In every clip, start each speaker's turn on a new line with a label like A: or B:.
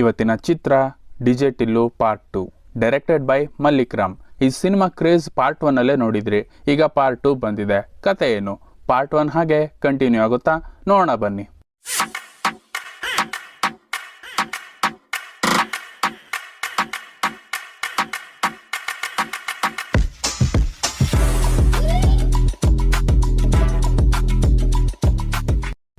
A: ಇವತ್ತಿನ ಚಿತ್ರ DJ Tillu part two directed by Mallik Ram ಈ cinema craze part ಒನ್ನಲ್ಲೇ ನೋಡಿದ್ರಿ. ಈಗ ಪಾರ್ಟ್ ಟು ಬಂದಿದೆ. ಕತೆ ಏನು? ಪಾರ್ಟ್ ಒನ್ ಹಾಗೆ ಕಂಟಿನ್ಯೂ ಆಗುತ್ತಾ? ನೋಡೋಣ ಬನ್ನಿ.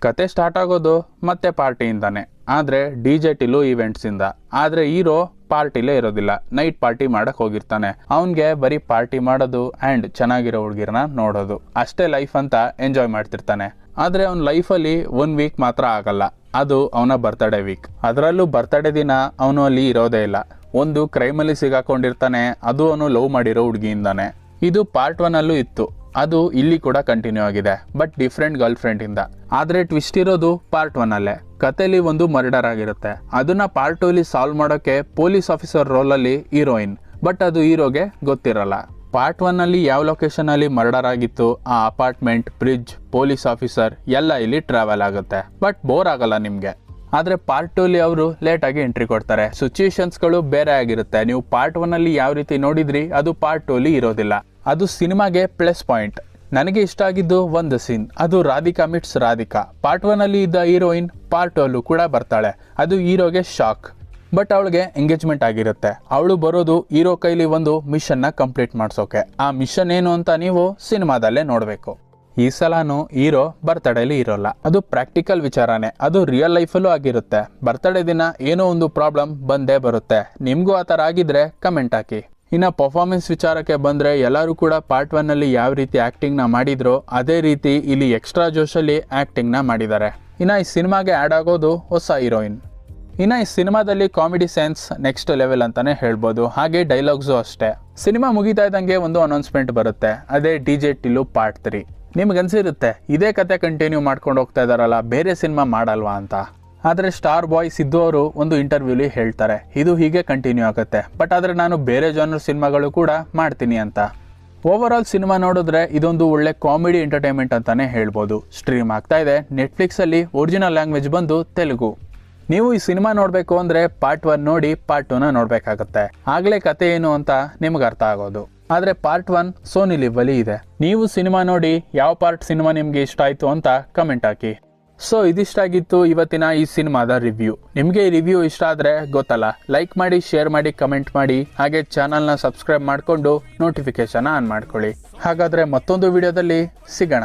A: ಕತೆ ಸ್ಟಾರ್ಟ್ ಆಗೋದು ಮತ್ತೆ ಪಾರ್ಟಿಯಿಂದಾನೆ ಆದರೆ ಡಿ ಜೆ ಟಿಲು ಈವೆಂಟ್ಸಿಂದ ಆದರೆ ಹೀರೋ ಪಾರ್ಟಿಲೇ ಇರೋದಿಲ್ಲ. ನೈಟ್ ಪಾರ್ಟಿ ಮಾಡಕ್ಕೆ ಹೋಗಿರ್ತಾನೆ. ಅವನಿಗೆ ಬರೀ ಪಾರ್ಟಿ ಮಾಡೋದು ಆ್ಯಂಡ್ ಚೆನ್ನಾಗಿರೋ ಹುಡುಗಿರನ್ನ ನೋಡೋದು. ಅಷ್ಟೇ ಲೈಫ್ ಅಂತ ಎಂಜಾಯ್ ಮಾಡ್ತಿರ್ತಾನೆ. ಆದರೆ ಅವ್ನ ಲೈಫಲ್ಲಿ ಒನ್ ವೀಕ್ ಮಾತ್ರ ಆಗಲ್ಲ. ಅದು ಅವನ ಬರ್ತ್ಡೇ ವೀಕ್ ಅದರಲ್ಲೂ ಬರ್ತ್ಡೇ ದಿನ ಅವನು ಅಲ್ಲಿ ಇರೋದೇ ಇಲ್ಲ. ಒಂದು ಕ್ರೈಮಲ್ಲಿ ಸಿಗಾಕೊಂಡಿರ್ತಾನೆ. ಅದು ಅವನು ಲವ್ ಮಾಡಿರೋ ಹುಡುಗಿಯಿಂದಾನೆ. ಇದು ಪಾರ್ಟ್ ಒನ್ ಅಲ್ಲೂ ಇತ್ತು. ಅದು ಇಲ್ಲಿ ಕೂಡ ಕಂಟಿನ್ಯೂ ಆಗಿದೆ ಬಟ್ ಡಿಫ್ರೆಂಟ್ ಗರ್ಲ್ ಫ್ರೆಂಡ್ ಇಂದ. ಆದ್ರೆ ಟ್ವಿಸ್ಟ್ ಇರೋದು ಪಾರ್ಟ್ ಒನ್ ಅಲ್ಲೇ. ಕತೆಲಿ ಒಂದು ಮರ್ಡರ್ ಆಗಿರುತ್ತೆ. ಅದನ್ನ ಪಾರ್ಟ್ ಟೂ ಅಲ್ಲಿ ಸಾಲ್ವ್ ಮಾಡೋಕೆ ಪೊಲೀಸ್ ಆಫೀಸರ್ ರೋಲ್ ಅಲ್ಲಿ ಹೀರೋಯಿನ್ ಬಟ್ ಅದು ಹೀರೋಗೆ ಗೊತ್ತಿರಲ್ಲ. ಪಾರ್ಟ್ ಒನ್ ಅಲ್ಲಿ ಯಾವ ಲೊಕೇಶನ್ ಅಲ್ಲಿ ಮರ್ಡರ್ ಆಗಿತ್ತು, ಆ ಅಪಾರ್ಟ್ಮೆಂಟ್ ಬ್ರಿಡ್ಜ್ ಪೊಲೀಸ್ ಆಫೀಸರ್ ಎಲ್ಲ ಇಲ್ಲಿ ಟ್ರಾವೆಲ್ ಆಗುತ್ತೆ. ಬಟ್ ಬೋರ್ ಆಗಲ್ಲ ನಿಮ್ಗೆ. ಆದ್ರೆ ಪಾರ್ಟ್ ಟೂ ಅಲ್ಲಿ ಅವರು ಲೇಟ್ ಆಗಿ ಎಂಟ್ರಿ ಕೊಡ್ತಾರೆ. ಸಿಚುಯೇಷನ್ಸ್ಗಳು ಬೇರೆ ಆಗಿರುತ್ತೆ. ನೀವು ಪಾರ್ಟ್ ಒನ್ ಅಲ್ಲಿ ಯಾವ ರೀತಿ ನೋಡಿದ್ರಿ, ಅದು ಪಾರ್ಟ್ ಟೂ ಅಲ್ಲಿ ಇರೋದಿಲ್ಲ. ಅದು ಸಿನಿಮಾಗೆ ಪ್ಲಸ್ ಪಾಯಿಂಟ್. ನನಗೆ ಇಷ್ಟ ಆಗಿದ್ದು ಒಂದು ಸೀನ್. ಅದು Radhika meets Radhika. Part one ಅಲ್ಲಿ ಇದ್ದ ಹೀರೋಯಿನ್ ಪಾರ್ಟ್ ಟು ಕೂಡ ಬರ್ತಾಳೆ. ಅದು ಹೀರೋಗೆ ಶಾಕ್. ಬಟ್ ಅವಳಿಗೆ ಎಂಗೇಜ್ಮೆಂಟ್ ಆಗಿರುತ್ತೆ. ಅವಳು ಬರೋದು ಹೀರೋ ಕೈಲಿ ಒಂದು ಮಿಷನ್ನ ಕಂಪ್ಲೀಟ್ ಮಾಡಿಸೋಕೆ. ಆ ಮಿಷನ್ ಏನು ಅಂತ ನೀವು ಸಿನಿಮಾದಲ್ಲೇ ನೋಡಬೇಕು. ಈ ಸಲಾನು ಹೀರೋ ಬರ್ತಡೇಲಿ ಇರೋಲ್ಲ. ಅದು ಪ್ರಾಕ್ಟಿಕಲ್ ವಿಚಾರನೇ. ಅದು ರಿಯಲ್ ಲೈಫಲ್ಲೂ ಆಗಿರುತ್ತೆ. ಬರ್ತಡೇ ದಿನ ಏನೋ ಒಂದು ಪ್ರಾಬ್ಲಮ್ ಬಂದೇ ಬರುತ್ತೆ. ನಿಮಗೂ ಆ ಥರ ಆಗಿದ್ರೆ ಕಮೆಂಟ್ ಹಾಕಿ. ಇನ್ನು ಪರ್ಫಾರ್ಮೆನ್ಸ್ ವಿಚಾರಕ್ಕೆ ಬಂದರೆ ಎಲ್ಲರೂ ಕೂಡ ಪಾರ್ಟ್ ಒನ್ನಲ್ಲಿ ಯಾವ ರೀತಿ ಆ್ಯಕ್ಟಿಂಗ್ನ ಮಾಡಿದ್ರೋ ಅದೇ ರೀತಿ ಇಲ್ಲಿ ಎಕ್ಸ್ಟ್ರಾ ಜೋಶಲ್ಲಿ ಆ್ಯಕ್ಟಿಂಗ್ನ ಮಾಡಿದ್ದಾರೆ. ಇನ್ನು ಈ ಸಿನಿಮಾಗೆ ಆ್ಯಡ್ ಆಗೋದು ಹೊಸ ಹೀರೋಯಿನ್. ಇನ್ನು ಈ ಸಿನಿಮಾದಲ್ಲಿ ಕಾಮಿಡಿ ಸೆನ್ಸ್ ನೆಕ್ಸ್ಟ್ ಲೆವೆಲ್ ಅಂತಲೇ ಹೇಳ್ಬೋದು. ಹಾಗೆ ಡೈಲಾಗ್ಸು ಅಷ್ಟೇ. ಸಿನಿಮಾ ಮುಗಿತಾ ಇದ್ದಂಗೆ ಒಂದು ಅನೌನ್ಸ್ಮೆಂಟ್ ಬರುತ್ತೆ. ಅದೇ D J Tillu part three ನಿಮ್ಗೆ ಅನ್ಸಿರುತ್ತೆ, ಇದೇ ಕತೆ ಕಂಟಿನ್ಯೂ ಮಾಡ್ಕೊಂಡು ಹೋಗ್ತಾ ಇದಾರಲ್ಲ, ಬೇರೆ ಸಿನಿಮಾ ಮಾಡಲ್ವಾ ಅಂತ? ಆದರೆ ಸ್ಟಾರ್ ಬಾಯ್ ಸಿದ್ದು ಅವರು ಒಂದು ಇಂಟರ್ವ್ಯೂಲಿ ಹೇಳ್ತಾರೆ. ಇದು ಹೀಗೆ ಕಂಟಿನ್ಯೂ ಆಗುತ್ತೆ. ಬಟ್ ಆದರೆ ನಾನು ಬೇರೆ ಜಾನರ್ ಸಿನಿಮಾಗಳು ಕೂಡ ಮಾಡ್ತೀನಿ ಅಂತ. ಓವರ್ ಆಲ್ ಸಿನಿಮಾ ನೋಡಿದ್ರೆ ಇದೊಂದು ಒಳ್ಳೆ ಕಾಮಿಡಿ ಎಂಟರ್ಟೈನ್ಮೆಂಟ್ ಅಂತಾನೆ ಹೇಳ್ಬೋದು. ಸ್ಟ್ರೀಮ್ ಆಗ್ತಾ ಇದೆ. ನೆಟ್ಫ್ಲಿಕ್ಸಲ್ಲಿ ಒರಿಜಿನಲ್ ಲ್ಯಾಂಗ್ವೇಜ್ ಬಂದು ತೆಲುಗು. ನೀವು ಈ ಸಿನಿಮಾ ನೋಡಬೇಕು ಅಂದರೆ ಪಾರ್ಟ್ ಒನ್ ನೋಡಿ ಪಾರ್ಟ್ ಟೂನ ನೋಡಬೇಕಾಗತ್ತೆ. ಆಗಲೇ ಕತೆ ಏನು ಅಂತ ನಿಮ್ಗೆ ಅರ್ಥ ಆಗೋದು. ಆದರೆ ಪಾರ್ಟ್ ಒನ್ ಸೋನಿ ಲಿವ್ವಲ್ಲಿ ಇದೆ. ನೀವು ಸಿನಿಮಾ ನೋಡಿ ಯಾವ ಪಾರ್ಟ್ ಸಿನಿಮಾ ನಿಮಗೆ ಇಷ್ಟ ಆಯಿತು ಅಂತ ಕಮೆಂಟ್ ಹಾಕಿ. ಸೊ ಇದಿಷ್ಟಾಗಿತ್ತು ಇವತ್ತಿನ ಈ ಸಿನಿಮಾದ ರಿವ್ಯೂ ನಿಮಗೆ ಈ ರಿವ್ಯೂ ಇಷ್ಟ ಆದರೆ ಗೊತ್ತಲ್ಲ ಲೈಕ್ ಮಾಡಿ ಶೇರ್ ಮಾಡಿ ಕಮೆಂಟ್ ಮಾಡಿ, ಹಾಗೆ ಚಾನಲ್ನ ಸಬ್ಸ್ಕ್ರೈಬ್ ಮಾಡಿಕೊಂಡು ನೋಟಿಫಿಕೇಶನ್ ಆನ್ ಮಾಡ್ಕೊಳ್ಳಿ. ಹಾಗಾದರೆ ಮತ್ತೊಂದು ವಿಡಿಯೋದಲ್ಲಿ ಸಿಗೋಣ.